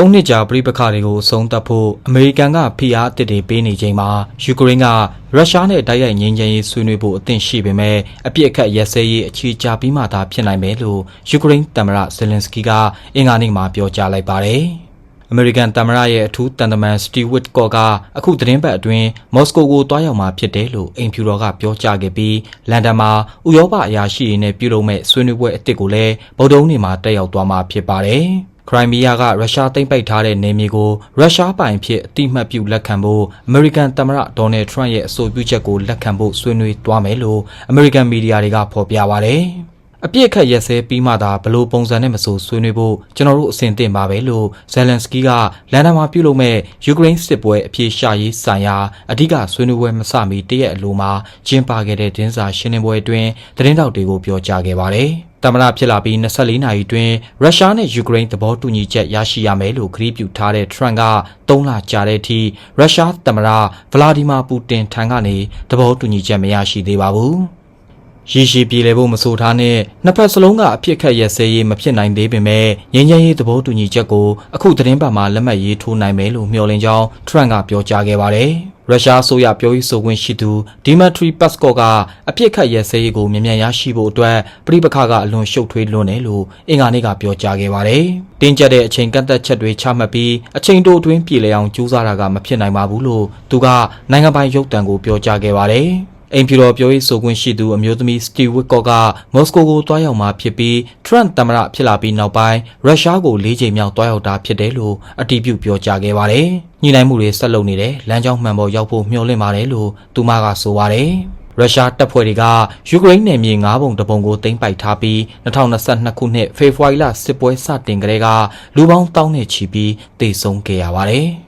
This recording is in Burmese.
သုံးနှစ်ကြာပြည်ပခါတွေကိုအဆုံးသတ်ဖို့အမေရိကန်ကဖိအားအသစ်တွေပေးနေချိန်မှာယူကရိန်းကရုရှားနဲ့တိုက်ရိုက်ငြိမ်းချမ်းရေးဆွေးနွေးဖို့အသင့်ရှိပေမဲ့အပြစ်အခတ်ရက်စဲရေးအခြေချပြီးမှသာဖြစ်နိုင်မယ်လို့ယူကရိန်းသမ္မတဇယ်လင်စကီကအင်္ဂါနေ့မှာပြောကြားလိုက်ပါတယ်။အမေရိကန်သမ္မတရဲ့အထူးတန်တမန်စတီဝစ်ကော့ကအခုသတင်းပတ်အတွင်းမော်စကိုကိုတွားရောက်မှာဖြစ်တယ်လို့အိမ်ဖြူတော်ကပြောကြားခဲ့ပြီးလန်ဒန်မှာဥရောပအရာရှိတွေနဲ့ပြုလုပ်မဲ့ဆွေးနွေးပွဲအသစ်ကိုလည်းဗုဒ္ဓဟူးနေ့မှာတက်ရောက်သွားမှာဖြစ်ပါတယ်။ ခရိုင်းမီးယားကရုရှားသိမ်းပိုက်ထားတဲ့နေမြေကိုရုရှားပိုင်ဖြစ်အတိမတ်ပြုလက်ခံဖို့အမေရိကန်သမ္မတဒေါ်နယ်ထရန့်ရဲ့အဆိုပြုချက်ကိုလက်ခံဖို့ဆွေးနွေးသွားမယ်လို့အမေရိကန်မီဒီယာတွေကဖော်ပြပါတယ်။အပြစ်အခတ်ရက်စဲပြီးမှသာဘလို့ပုံစံနဲ့မဆိုဆွေးနွေးဖို့ကျွန်တော်တို့အစဉ်သင့်ပါပဲလို့ဇယ်လန်စကီကလန်ဒန်မှာပြုလုပ်မဲ့ယူကရိန်းစစ်ပွဲအပြေရှာရေးဆိုင်ရာအဓိကဆွေးနွေးပွဲမစမီတရက်အလိုမှာကျင်းပခဲ့တဲ့တင်းစာရှင်းလင်းပွဲအတွင်းသတင်းတောက်တွေကိုပြောကြားခဲ့ပါတယ်။ သမ္မတဖြစ်လာပြီး24နာရီအတွင်းရုရှားနဲ့ယူကရိန်းသဘောတူညီချက်ရရှိရမယ်လို့ကတိပြုထားတဲ့ထရန့်က3လကြာတဲ့အထိရုရှားသမ္မတဗလာဒီမာပူတင်ထံကနေသဘောတူညီချက်မရရှိသေးပါဘူး။ရည်ရှိပြေလည်ဖို့မဆိုထားနဲ့နှစ်ဖက်စလုံးကအဖြစ်ခက်ရက်စဲရေးမဖြစ်နိုင်သေးပေမဲ့ငြိမ်းချမ်းရေးသဘောတူညီချက်ကိုအခုသတင်းပတ်မှာလက်မှတ်ရေးထိုးနိုင်မယ်လို့မျှော်လင့်ကြောင်းထရန့်ကပြောကြားခဲ့ပါတယ်။ ရုရှားအစိုးရပြောရေးဆိုခွင့်ရှိသူဒီမက်ထရီပတ်စကော့ကအဖြစ်ခက်ရက်စဲရေးကိုမြန်မြန်ရရှိဖို့အတွက်ပြည်ပခါကအလွန်ရှုပ်ထွေးလွန်းတယ်လို့အင်္ဂါနေ့ကပြောကြားခဲ့ပါတယ်။တင်းကျပ်တဲ့အချိန်ကန့်သက်ချက်တွေချမှတ်ပြီးအချိန်တိုအတွင်းပြည်လည်အောင်ကြိုးစားတာကမဖြစ်နိုင်ပါဘူးလို့သူကနိုင်ငံပိုင်ရုပ်သံကိုပြောကြားခဲ့ပါတယ်။ အိမ်ဖြူတော်ပြောရေးဆိုခွင့်ရှိသူအမျိုးသမီးစတီဝစ်ကော့ကမော်စကိုကိုတွားရောက်မှာဖြစ်ပြီးထရန့်သမ္မတဖြစ်လာပြီးနောက်ပိုင်းရုရှားကို၄ချိန်မြောက်တွားရောက်တာဖြစ်တယ်လို့အတည်ပြုပြောကြားခဲ့ပါတယ်။ညှိနှိုင်းမှုတွေဆက်လုပ်နေတယ်လမ်းကြောင်းမှန်ပေါ်ရောက်ဖို့မျှော်လင့်ပါတယ်လို့သူမကဆိုပါတယ်။ရုရှားတပ်ဖွဲ့တွေကယူကရိန်းနယ်မြေ၅ပုံတပုံကိုသိမ်းပိုက်ထားပြီး2022ခုနှစ်ဖေဖော်ဝါရီလစစ်ပွဲစတင်ကတည်းကလူပေါင်းတောင်းနဲ့ချီပြီးတေဆုံးခဲ့ရပါတယ်။